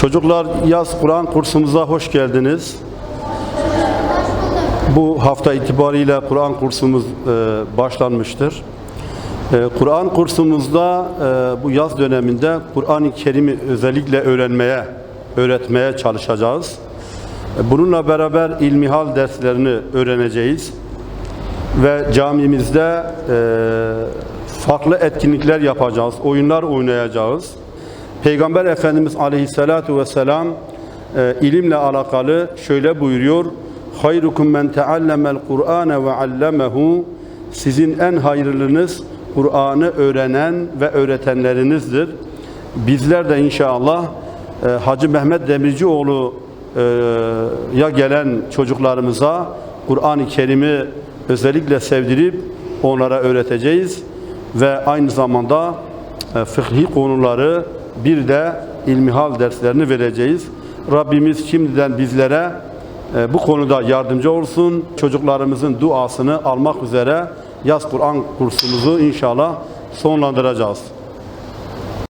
Çocuklar yaz Kur'an kursumuza hoş geldiniz. Bu hafta itibariyle Kur'an kursumuz e, başlanmıştır. E, Kur'an kursumuzda e, bu yaz döneminde Kur'an-ı Kerim'i özellikle öğrenmeye, öğretmeye çalışacağız. Bununla beraber ilmihal derslerini öğreneceğiz ve camimizde e, farklı etkinlikler yapacağız, oyunlar oynayacağız. Peygamber Efendimiz Aleyhisselatu Vesselam e, ilimle alakalı şöyle buyuruyor. Hayrukum men teallemel Kur'ane ve allemehu Sizin en hayırlınız Kur'an'ı öğrenen ve öğretenlerinizdir. Bizler de inşallah e, Hacı Mehmet Demircioğlu e, ya gelen çocuklarımıza Kur'an-ı Kerim'i özellikle sevdirip onlara öğreteceğiz ve aynı zamanda e, fıkhi konuları bir de ilmihal derslerini vereceğiz. Rabbimiz şimdiden bizlere e, bu konuda yardımcı olsun. Çocuklarımızın duasını almak üzere yaz Kur'an kursumuzu inşallah sonlandıracağız.